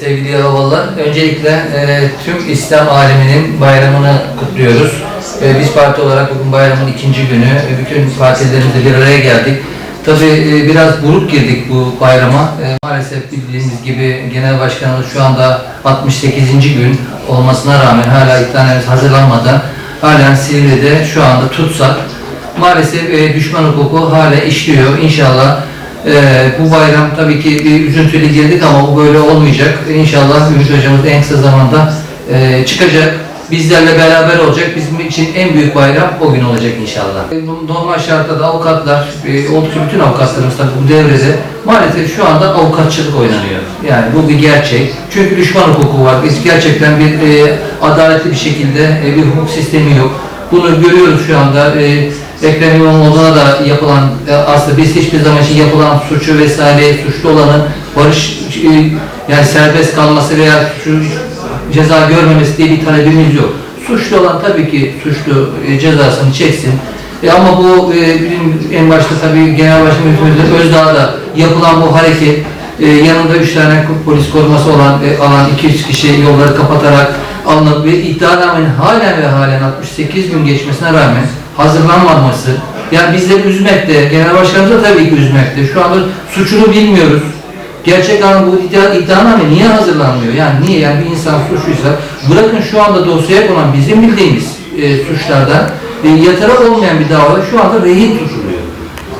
sevgili Yalovalılar. Öncelikle e, tüm İslam aleminin bayramını kutluyoruz. E, biz parti olarak bugün bayramın ikinci günü. E, bütün partilerimizle bir araya geldik. Tabii e, biraz buruk girdik bu bayrama. E, maalesef bildiğiniz gibi Genel Başkanımız şu anda 68. gün olmasına rağmen hala iddianamız hazırlanmadan halen Silivri'de şu anda tutsak. Maalesef e, düşman hukuku hala işliyor. İnşallah ee, bu bayram tabii ki bir üzüntülü girdik ama bu böyle olmayacak. İnşallah Ümit Hocamız en kısa zamanda e, çıkacak. Bizlerle beraber olacak. Bizim için en büyük bayram o gün olacak inşallah. E, Normal şartta da avukatlar, e, oldukça bütün avukatlarımız tabii bu devrede maalesef şu anda avukatçılık oynanıyor. Yani bu bir gerçek. Çünkü düşman hukuku var. Biz gerçekten bir e, adaletli bir şekilde e, bir hukuk sistemi yok. Bunu görüyoruz şu anda. E, Ekrem İmamoğlu'na da yapılan, e, aslında biz hiçbir zaman için yapılan suçu vesaire, suçlu olanın barış, e, yani serbest kalması veya şu ceza görmemesi diye bir talebimiz yok. Suçlu olan tabii ki suçlu e, cezasını çeksin. E, ama bu e, en başta tabii Genel Başkan Müftümüzde Özdağ'da yapılan bu hareket e, yanında üç tane polis koruması olan e, alan 200 kişi yolları kapatarak alınıp ve iddianamenin halen ve halen 68 gün geçmesine rağmen hazırlanmaması, yani bizleri üzmekte, genel başkanımız da tabii ki üzmekte. Şu anda suçunu bilmiyoruz. Gerçek anlamda bu iddia, iddianame niye hazırlanmıyor? Yani niye? Yani bir insan suçluysa, bırakın şu anda dosyaya konan bizim bildiğimiz e, suçlardan e, yatırı olmayan bir davada şu anda rehin tutuluyor.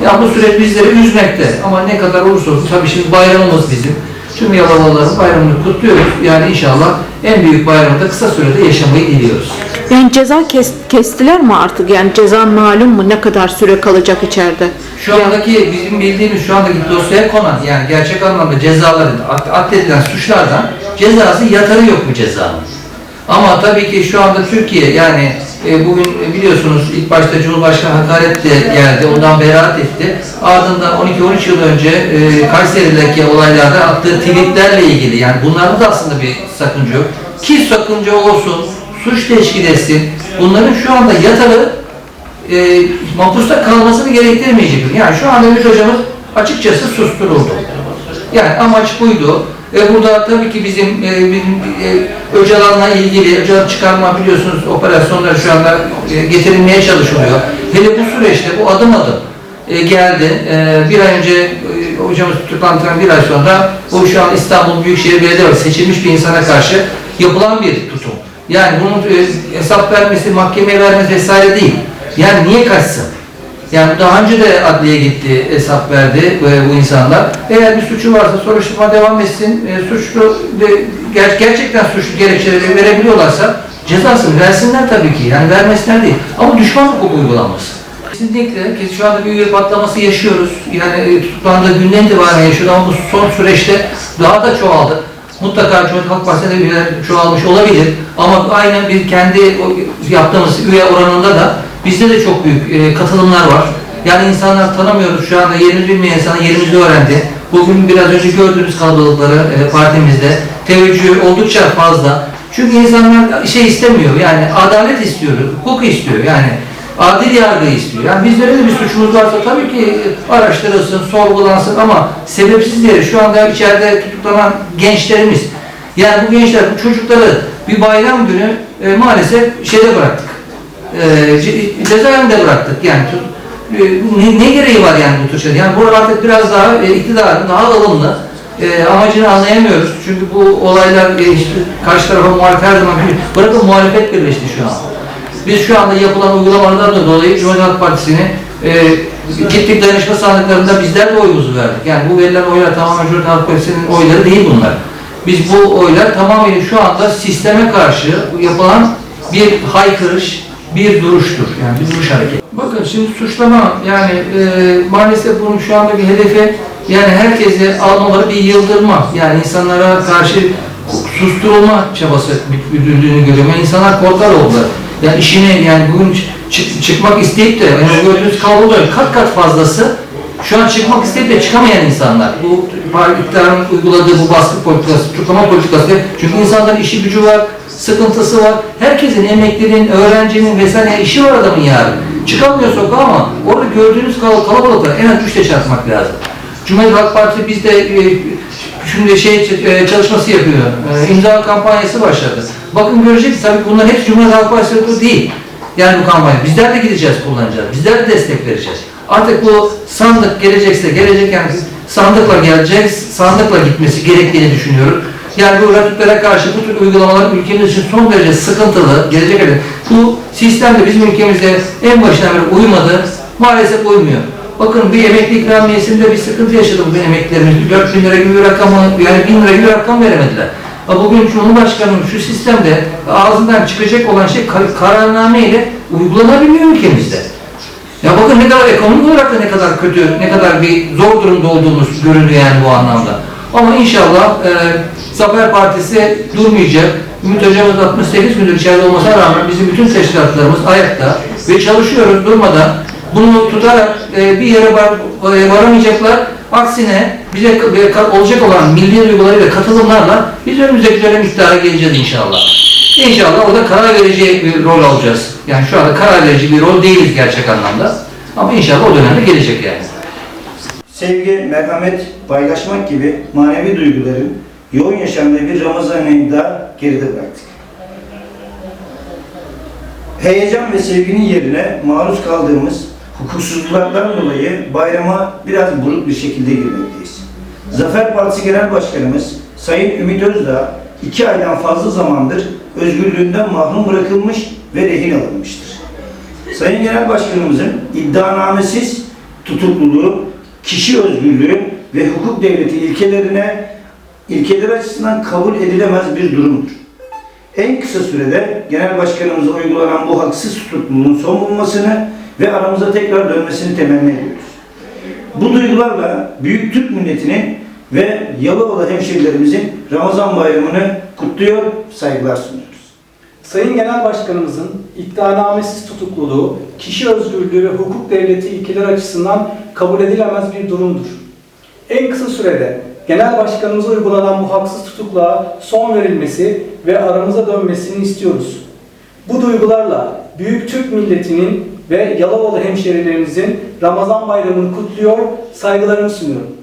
Yani bu süreç bizleri üzmekte ama ne kadar olursa olsun tabii şimdi bayramımız bizim. Tüm Yalovalıların bayramını kutluyoruz. Yani inşallah en büyük bayramı da kısa sürede yaşamayı diliyoruz. Yani ceza kes- kestiler mi artık? Yani ceza malum mu? Ne kadar süre kalacak içeride? Şu andaki bizim bildiğimiz şu andaki dosyaya konan yani gerçek anlamda cezaların addedilen suçlardan cezası yatarı yok bu cezanın. Ama tabii ki şu anda Türkiye yani e, bugün biliyorsunuz ilk başta Cumhurbaşkanı hakaret geldi, ondan beraat etti. Ardından 12-13 yıl önce e, Kayseri'deki olaylarda attığı tweetlerle ilgili yani bunlarda da aslında bir sakınca yok. Ki sakınca olsun, suç teşkil etsin. Bunların şu anda yatarı e, mahpusta kalmasını gerektirmeyecek. Yani şu anda Ümit Hocamız açıkçası susturuldu. Yani amaç buydu. E, burada tabii ki bizim, e, bizim e, Öcalan'la ilgili, Öcalan çıkarma biliyorsunuz operasyonlar şu anda e, getirilmeye çalışılıyor. Hele bu süreçte bu adım adım e, geldi. E, bir ay önce e, hocamız tutuklandıktan bir ay sonra bu şu an İstanbul Büyükşehir Belediyesi seçilmiş bir insana karşı yapılan bir tutum. Yani bunun e, hesap vermesi, mahkemeye vermesi vesaire değil. Yani niye kaçsın? Yani daha önce de adliye gitti, hesap verdi bu, bu insanlar. Eğer bir suçu varsa soruşturma devam etsin. E, suçlu de, ger- gerçekten suçlu gerekçeleri verebiliyorlarsa cezasını versinler tabii ki. Yani vermesinler değil. Ama düşman hukuku uygulanması. Kesinlikle ki şu anda bir üye patlaması yaşıyoruz. Yani e, tutuklandığı günden itibaren yaşıyoruz ama bu son süreçte daha da çoğaldı. Mutlaka Cumhuriyet Halk Partisi'nde üyeler çoğalmış olabilir. Ama aynen bir kendi yaptığımız üye oranında da bizde de çok büyük e, katılımlar var. Yani insanlar tanımıyoruz şu anda yerimizi bilmeyen insanlar yerimizi öğrendi. Bugün biraz önce gördüğünüz kalabalıkları e, partimizde teveccüh oldukça fazla. Çünkü insanlar şey istemiyor yani adalet istiyor, hukuk istiyor yani adil yargı istiyor. Yani bizde öyle bir suçumuz varsa tabii ki araştırılsın, sorgulansın ama sebepsiz yere şu anda içeride tutuklanan gençlerimiz yani bu gençler, bu çocukları bir bayram günü e, maalesef şeyde bıraktık. E, ce- cezaevinde bıraktık. Yani e, ne, ne gereği var yani bu tür şeyler? Yani bu artık biraz daha e, iktidarın daha ılımlı e, amacını anlayamıyoruz. Çünkü bu olaylar e, işte karşı tarafa muhalefet her zaman bırakın muhalefet birleşti şu an. Biz şu anda yapılan uygulamalardan dolayı Cumhuriyet Partisi'ni e, gittik dayanışma sandıklarında bizler de oyumuzu verdik. Yani bu verilen oylar tamamen Cumhuriyet Halk Partisi'nin oyları değil bunlar. Biz bu oylar tamamıyla şu anda sisteme karşı yapılan bir haykırış, bir duruştur. Yani bir duruş hareketi. Bakın şimdi suçlama yani e, maalesef bunun şu anda bir hedefi yani herkese almaları bir yıldırma. Yani insanlara karşı susturulma çabası güdüldüğünü görüyorum. Yani insanlar korkar oldular. Yani işini yani bugün çık- çıkmak isteyip de yani gördüğünüz kavgaların kat kat fazlası şu an çıkmak isteyip de çıkamayan insanlar. Bu iktidarın uyguladığı bu baskı politikası, tutuklama politikası. Çünkü insanların işi gücü var, sıkıntısı var. Herkesin, emeklinin, öğrencinin vesaire işi var adamın yarın. Çıkamıyor sokağa ama orada gördüğünüz kal- kalabalıklar en az üçle çarpmak lazım. Cumhuriyet Halk Partisi biz de e, şimdi şey e, çalışması yapıyor. E, imza kampanyası başladı. Bakın göreceksiniz tabii bunların hepsi Cumhuriyet Halk Partisi değil. Yani bu kampanya. Bizler de gideceğiz kullanacağız. Bizler de destek vereceğiz. Artık bu sandık gelecekse gelecek yani sandıkla gelecek, sandıkla gitmesi gerektiğini düşünüyorum. Yani bu rakiplere karşı bu tür uygulamalar ülkemiz için son derece sıkıntılı. Gelecek. Bu sistem de bizim ülkemizde en başından beri uymadı. Maalesef uymuyor. Bakın bir emekli ikramiyesinde bir sıkıntı yaşadı bugün emeklilerimiz. 4 bin lira gibi bir rakamı, yani 1000 lira gibi bir rakam veremediler. Ama bugün Cumhurbaşkanı'nın şu sistemde ağzından çıkacak olan şey kar- kararname ile uygulanabiliyor ülkemizde. Ya bakın ne kadar ekonomik olarak da ne kadar kötü, ne kadar bir zor durumda olduğumuz görünüyor yani bu anlamda. Ama inşallah e, Zafer Partisi durmayacak. Ümit Hocamız 68 gündür içeride olmasına rağmen bizim bütün teşkilatlarımız ayakta ve çalışıyoruz durmadan. Bunu tutarak e, bir yere var, e, varamayacaklar. Aksine bize e, olacak olan milli duygularıyla katılımlarla biz önümüzdeki dönem iktidara geleceğiz inşallah. İnşallah orada karar verici bir rol alacağız. Yani şu anda karar verici bir rol değiliz gerçek anlamda. Ama inşallah o dönemde gelecek yani. Sevgi, merhamet, paylaşmak gibi manevi duyguların yoğun yaşandığı bir Ramazan ayını da geride bıraktık. Heyecan ve sevginin yerine maruz kaldığımız hukuksuzluklardan dolayı bayrama biraz buruk bir şekilde girmekteyiz. Zafer Partisi Genel Başkanımız Sayın Ümit Özdağ iki aydan fazla zamandır özgürlüğünden mahrum bırakılmış ve rehin alınmıştır. Sayın Genel Başkanımızın iddianamesiz tutukluluğu, kişi özgürlüğü ve hukuk devleti ilkelerine ilkeler açısından kabul edilemez bir durumdur. En kısa sürede Genel Başkanımıza uygulanan bu haksız tutukluluğun son bulmasını ve aramıza tekrar dönmesini temenni ediyoruz. Bu duygularla Büyük Türk milletinin ve Yalova hemşehrilerimizin Ramazan bayramını kutluyor, saygılar sunuyoruz. Sayın Genel Başkanımızın iddianamesiz tutukluluğu, kişi özgürlüğü ve hukuk devleti ilkeler açısından kabul edilemez bir durumdur. En kısa sürede Genel Başkanımıza uygulanan bu haksız tutukluğa son verilmesi ve aramıza dönmesini istiyoruz. Bu duygularla Büyük Türk milletinin ve Yalovalı hemşehrilerimizin Ramazan bayramını kutluyor, saygılarımı sunuyorum.